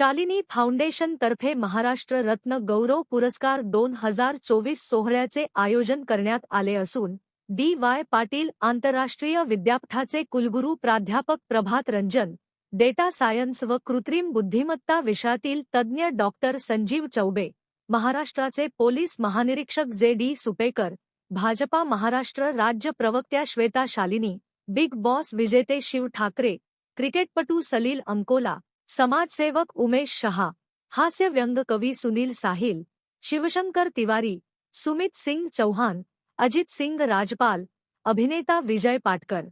शालिनी फाउंडेशनतर्फे महाराष्ट्र रत्न गौरव पुरस्कार दोन हजार चोवीस सोहळ्याचे आयोजन करण्यात आले असून डी वाय पाटील आंतरराष्ट्रीय विद्यापीठाचे कुलगुरू प्राध्यापक प्रभात रंजन डेटा सायन्स व कृत्रिम बुद्धिमत्ता विषयातील तज्ज्ञ डॉक्टर संजीव चौबे महाराष्ट्राचे पोलीस महानिरीक्षक जे डी सुपेकर भाजपा महाराष्ट्र राज्य प्रवक्त्या श्वेता शालिनी बिग बॉस विजेते शिव ठाकरे क्रिकेटपटू सलील अंकोला समाजसेवक उमेश शहा, हास्य व्यंग कवी सुनील साहिल, शिवशंकर तिवारी, सुमित सिंह चौहान, अजित सिंह राजपाल, अभिनेता विजय पाटकर.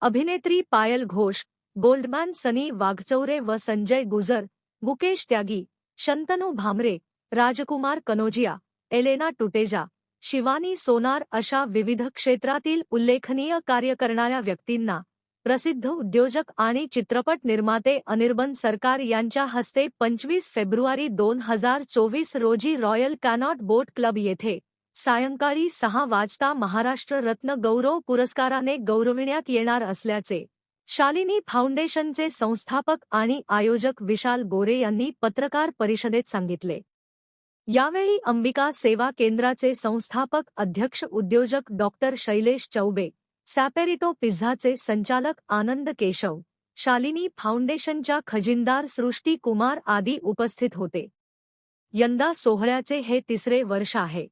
अभिनेत्री पायल घोष, गोल्डमॅन सनी वाघचौरे व संजय गुजर, मुकेश त्यागी, शंतनू भामरे, राजकुमार कनोजिया, एलेना टुटेजा, शिवानी सोनार अशा विविध क्षेत्रातील उल्लेखनीय कार्य करणाऱ्या व्यक्तींना प्रसिद्ध उद्योजक आणि चित्रपट निर्माते अनिर्बन सरकार यांच्या हस्ते पंचवीस फेब्रुवारी दोन हजार चोवीस रोजी रॉयल कॅनॉट बोट क्लब येथे सायंकाळी सहा वाजता महाराष्ट्र रत्न गौरव पुरस्काराने गौरविण्यात येणार असल्याचे शालिनी फाउंडेशनचे संस्थापक आणि आयोजक विशाल गोरे यांनी पत्रकार परिषदेत सांगितले. यावेळी अंबिका सेवा केंद्राचे संस्थापक अध्यक्ष उद्योजक डॉक्टर शैलेश चौबे सॅपेरिटो पिझ्झाचे संचालक आनंद केशव शालिनी फाउंडेशनच्या खजिनदार सृष्टी कुमार आदी उपस्थित होते. यंदा सोहळ्याचे हे तिसरे वर्ष आहे.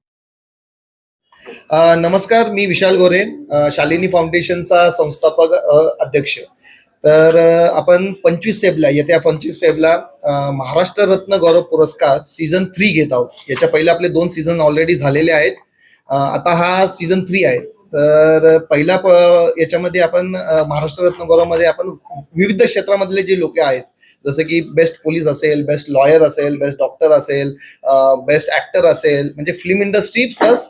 नमस्कार मी विशाल गोरे शालिनी फाउंडेशनचा संस्थापक अध्यक्ष. तर आपण पंचवीस फेबला येत्या पंचवीस फेबला महाराष्ट्र रत्न गौरव पुरस्कार सीझन थ्री घेत आहोत. याच्या पहिले आपले दोन सीझन ऑलरेडी झालेले आहेत. आता हा सीझन थ्री आहे. तर पहिला प याच्यामध्ये आपण महाराष्ट्र रत्न गौरवमध्ये आपण विविध क्षेत्रामधले जे लोक आहेत जसं की बेस्ट पोलीस असेल बेस्ट लॉयर असेल बेस्ट डॉक्टर असेल बेस्ट ॲक्टर असेल म्हणजे फिल्म इंडस्ट्री प्लस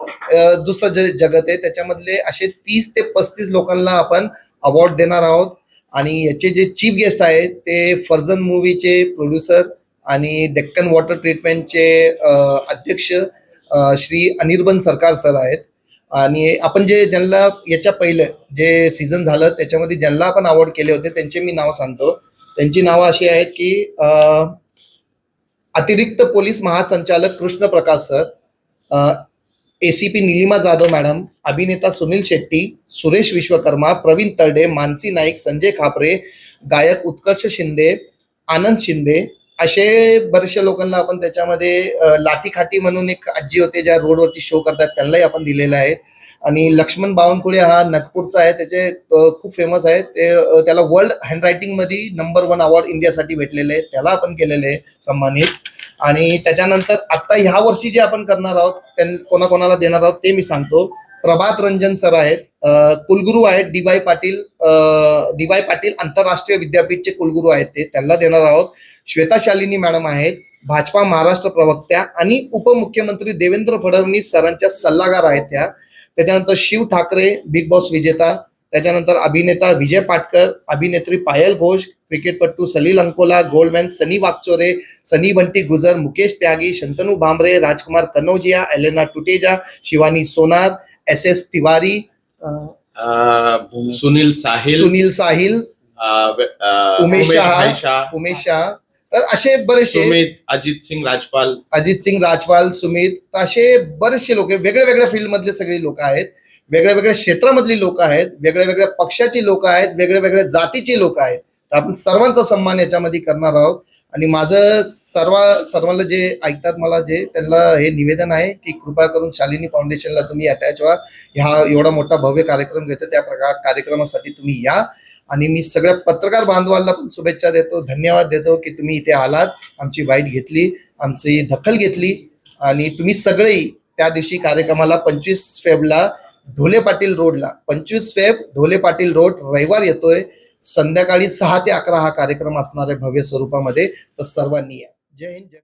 दुसरं जे जगत आहे. त्याच्यामधले असे तीस ते पस्तीस लोकांना आपण अवॉर्ड देणार आहोत. आणि याचे जे चीफ गेस्ट आहेत ते फर्जन मूवीचे प्रोड्युसर आणि डेक्कन वॉटर ट्रीटमेंटचे अध्यक्ष श्री अनिर्बन सरकार सर आहेत. आणि आपण जे ज्यांना याच्या पहिलं जे सीझन झालं त्याच्यामध्ये ज्यांना आपण अवॉर्ड केले होते त्यांचे मी नावं सांगतो. त्यांची नावं अशी आहेत की अतिरिक्त पोलीस महासंचालक Krishna Prakash sir A C P Nilima Jadhav madam अभिनेता सुनील शेट्टी सुरेश विश्वकर्मा प्रवीण तरडे मानसी नाईक संजय खापरे गायक उत्कर्ष शिंदे आनंद शिंदे असे बरेचशे लोकांना आपण त्याच्यामध्ये लाठीखाटी म्हणून एक आजी होते ज्या रोडवरती शो करतात त्यांनाही आपण दिलेले आहेत आणि लक्ष्मण बावनकुळे हा नागपूरचा आहे त्याचे खूप फेमस आहे ते त्याला वर्ल्ड हँडरायटिंगमध्ये नंबर वन अवॉर्ड इंडियासाठी भेटलेले आहे. त्याला आपण केलेले आहे सन्मानित. आणि त्याच्यानंतर आता ह्या वर्षी जे आपण करणार आहोत कोणाकोणाला देणार आहोत ते मी सांगतो. प्रभात रंजन सर आहेत कुलगुरू आहेत D Y Patil D Y Patil आंतरराष्ट्रीय विद्यापीठचे कुलगुरू आहेत ते त्यांना देणार आहोत. श्वेता शालिनी मॅडम आहेत भाजपा महाराष्ट्र प्रवक्त्या आणि उपमुख्यमंत्री देवेंद्र फडणवीस सरांच्या सल्लागार आहेत त्या. त्याच्यानंतर शिव ठाकरे बिग बॉस विजेता. त्याच्यानंतर अभिनेता विजय पाटकर अभिनेत्री पायल घोष क्रिकेटपटू Salil Ankola Goldman Sunny Wagchore Sunny Bunty Gujar Mukesh Tyagi Shantanu Bhambre Rajkumar Kanaujia Elena Tuteja Shivani Sonar S S Tiwari Sunil Sahil Sunil Sahil Umesh Shah. भाई शाह, उमेश शाह तर असे बरेचसे सुमित अजित सिंग राजपाल अजित सिंग राजपाल सुमित असे बरेचसे लोक वेगळ्या वेगळ्या फील्ड मधले सगळे लोक आहेत वेगळ्या वेगळ्या क्षेत्रामधली लोक आहेत वेगळ्या वेगळ्या पक्षाची लोक आहेत वेगळ्या वेगळ्या जातीची लोक आहेत तर आपण सर्वांचा सन्मान याच्यामध्ये करणार आहोत आणि माझं सर्व सर्वांना जे ऐकतात मला जे त्यांना हे निवेदन आहे की कृपा करून शालिनी फाउंडेशनला तुम्ही अटॅच व्हा. ह्या एवढा मोठा भव्य कार्यक्रम घेतो त्या प्रकार कार्यक्रमासाठी तुम्ही या. आणि मी सगळ्या पत्रकार बांधवांना पण शुभेच्छा देतो धन्यवाद देतो की तुम्ही इथे आलात आमची वाईट घेतली आमची दखल घेतली. आणि तुम्ही सगळे त्या दिवशी कार्यक्रमाला पंचवीस फेबला ढोले पाटील रोडला पंचवीस फेब ढोले पाटील रोड रविवार येतोय. संध्याकाळी सहा ते अकरा हा कार्यक्रम असणार आहे भव्य स्वरूपामध्ये. तर सर्वांनी या. जय हिंद जय